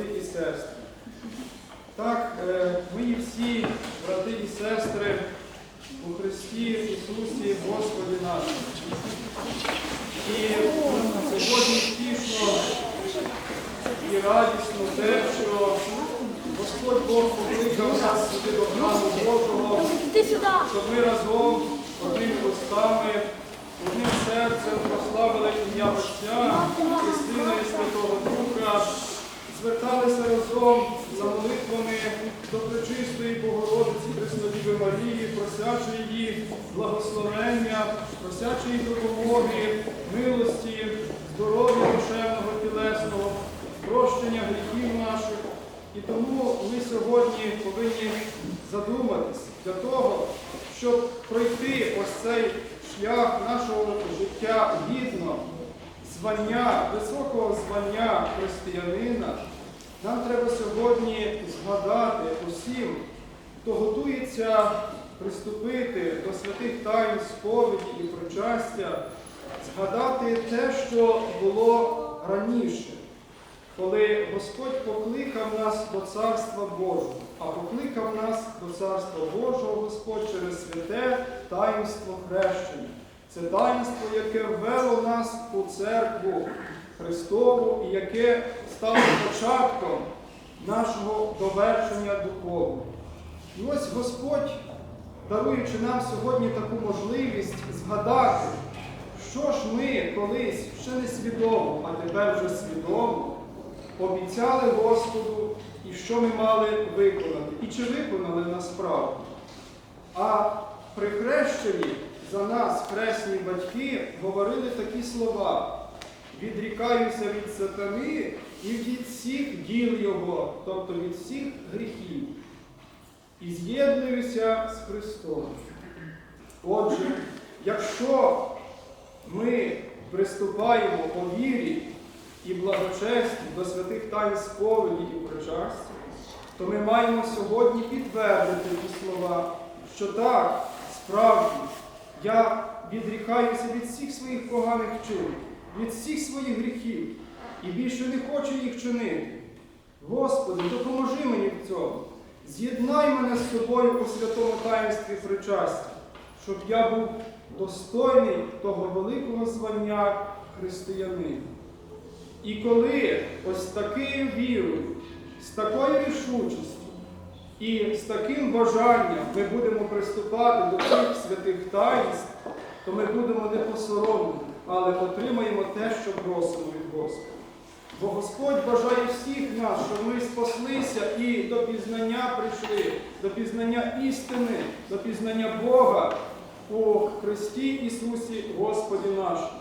брати і сестри. Так, е, ми всі брати і сестри у Христі Ісусі Господі нашому. І сьогодні втішно і радісно те, що Господь Бог покликав нас сюди до храму Божого, щоб ми разом одними устами, одним серцем прославили ім'я Отця і Сина і Святого Духа, зверталися разом за молитвами до Пречистої Богородиці Преснодіви Марії, просячи її благословення, просячи її допомоги, милості, здоров'я душевного, тілесного, прощення гріхів наших. І тому ми сьогодні повинні задуматись для того, щоб пройти ось цей шлях нашого життя гідно, звання, високого звання християнина, нам треба сьогодні згадати усім, хто готується приступити до святих тайн сповіді і причастя, згадати те, що було раніше коли Господь покликав нас до Царства Божого, а покликав нас до Царства Божого Господь через святе таїнство хрещення. Це таїнство, яке ввело нас у церкву Христову і яке стало початком нашого довершення духовного. І ось Господь, даруючи нам сьогодні таку можливість згадати, що ж ми колись ще не свідомо, а тепер вже свідомо обіцяли Господу і що ми мали виконати, і чи виконали насправді. А при хрещенні за нас хресні батьки говорили такі слова. Відрікаюся від сатани і від всіх діл його, тобто від всіх гріхів. І з'єднуюся з Христом. Отже, якщо ми приступаємо по вірі і благочесті до святих тайн сповіді і причастя, то ми маємо сьогодні підтвердити ті слова, що так, справді, я відрікаюся від всіх своїх поганих вчинків, від всіх своїх гріхів і більше не хочу їх чинити. Господи, допоможи мені в цьому. З'єднай мене з тобою у святому таїнстві причастя, щоб я був достойний того великого звання християнина. І коли ось такою вірою, з такою рішучістю і з таким бажанням ми будемо приступати до цих святих таїнств, то ми будемо не але отримаємо те, що просимо від Господа. Бо Господь бажає всіх нас, щоб ми спаслися і до пізнання прийшли, до пізнання істини, до пізнання Бога у Христі Ісусі Господі нашому.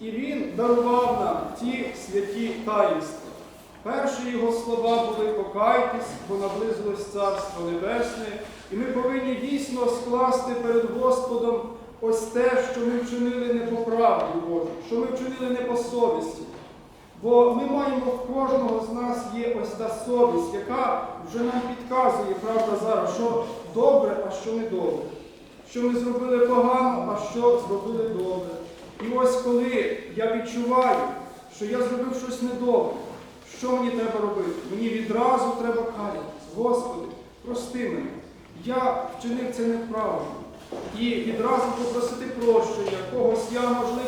І Він дарував нам ті святі таїнства. Перші його слова були покайтесь, бо наблизилось Царство Небесне, і ми повинні дійсно скласти перед Господом ось те, що ми вчинили не по правді Божій, що ми вчинили не по совісті. Бо ми маємо в кожного з нас є ось та совість, яка вже нам підказує, правда, зараз, що добре, а що не добре. Що ми зробили погано, а що зробили добре. І ось коли я відчуваю, що я зробив щось недобре, що мені треба робити? Мені відразу треба каятися. Господи, прости мене. Я вчинив це неправильно. І відразу попросити прощення, когось я, можливо,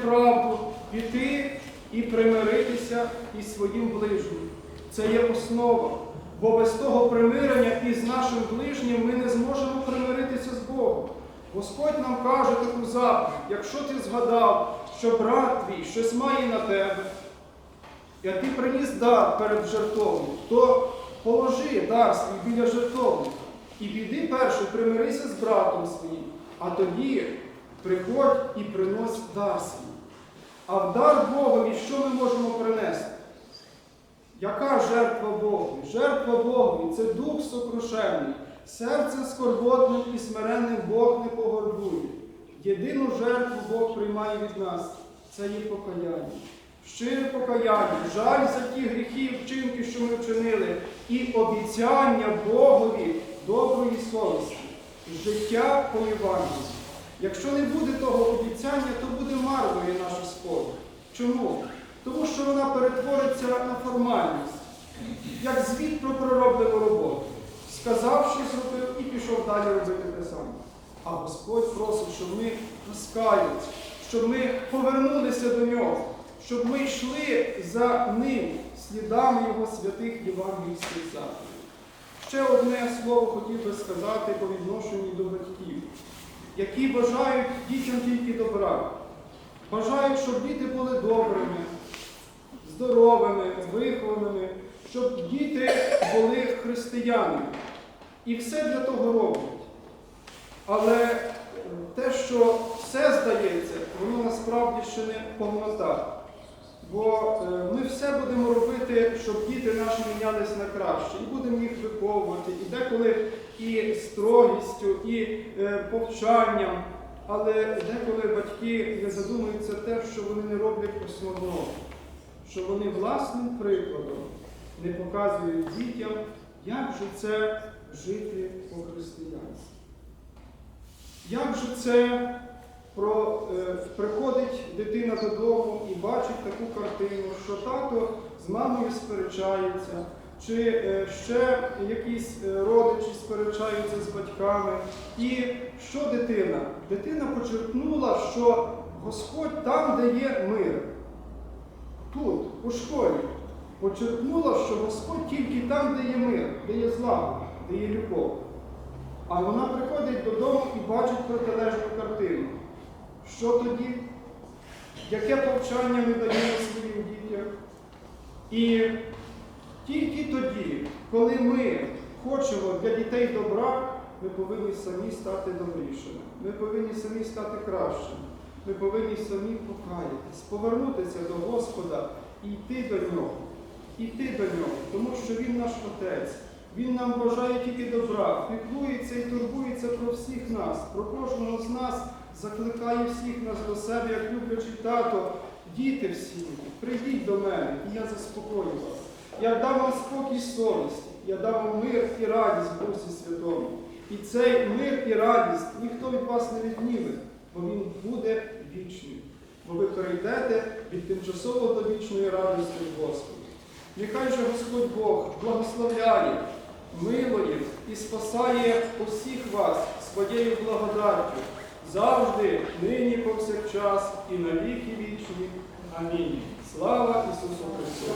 сказав піти і примиритися із своїм ближнім. Це є основа. Бо без того примирення із нашим ближнім ми не зможемо примиритися з Богом. Господь нам каже таку заповідь, якщо ти згадав, що брат твій щось має на тебе, і ти приніс дар перед жертовником, то положи дар свій біля жертовника. І піди перше, примирися з братом своїм, а тоді приходь і принось дар свій. А в дар Богові що ми можемо принести? Яка жертва Богу? Жертва Богові це дух сокрушений, серце скорботним і смиренним Бог не погордує. Єдину жертву Бог приймає від нас це є покаяння. Щире покаяння, жаль за ті гріхи і вчинки, що ми вчинили, і обіцяння Богові доброї совісті, життя по Євангелії. Якщо не буде того обіцяння, то буде марною наша сповідь. Чому? Тому що вона перетвориться на формальність, як звіт про пророблену роботу. Сказав, що зробив і пішов далі робити те саме. А Господь просить, щоб ми розкаялися, щоб ми повернулися до нього, щоб ми йшли за ним, слідами Його святих євангельських заповідей. Ще одне слово хотів би сказати по відношенню до батьків, які бажають дітям тільки добра, бажають, щоб діти були добрими, здоровими, вихованими, щоб діти були християнами. І все для того роблять. Але те, що все здається, воно насправді ще не повнота. Бо е, ми все будемо робити, щоб діти наші мінялись на краще, і будемо їх виховувати, і деколи і строгістю, і е, повчанням. Але деколи батьки не задумуються те, що вони не роблять основного, що вони власним прикладом не показують дітям, як же це жити по-християнськи. Як же це про, е, приходить дитина додому і бачить таку картину, що тато з мамою сперечається, чи е, ще якісь е, родичі сперечаються з батьками. І що дитина? Дитина почерпнула, що Господь там, де є мир. Тут, у школі, почерпнула, що Господь тільки там, де є мир, де є злагода, де є любов. А вона приходить додому і бачить протилежну картину. Що тоді? Яке повчання ми даємо своїм дітям? І тільки тоді, коли ми хочемо для дітей добра, ми повинні самі стати добрішими. Ми повинні самі стати кращими. Ми повинні самі покаятись, повернутися до Господа і йти до нього. Йти до нього, тому що Він наш Отець. Він нам бажає тільки добра, піклується і турбується про всіх нас, про кожного з нас, закликає всіх нас до себе, як люблячий тато, діти всі, прийдіть до мене, і я заспокою вас. Я дам вам спокій совісті, я дам вам мир і радість в Дусі Святому. І цей мир і радість ніхто від вас не відніме, бо він буде вічний. Бо ви перейдете від тимчасово до вічної радості в Господі. Нехай же Господь Бог благословляє, милує і спасає усіх вас своєю благодаттю завжди, нині, повсякчас і на віки вічні. Амінь. Слава Ісусу Христу!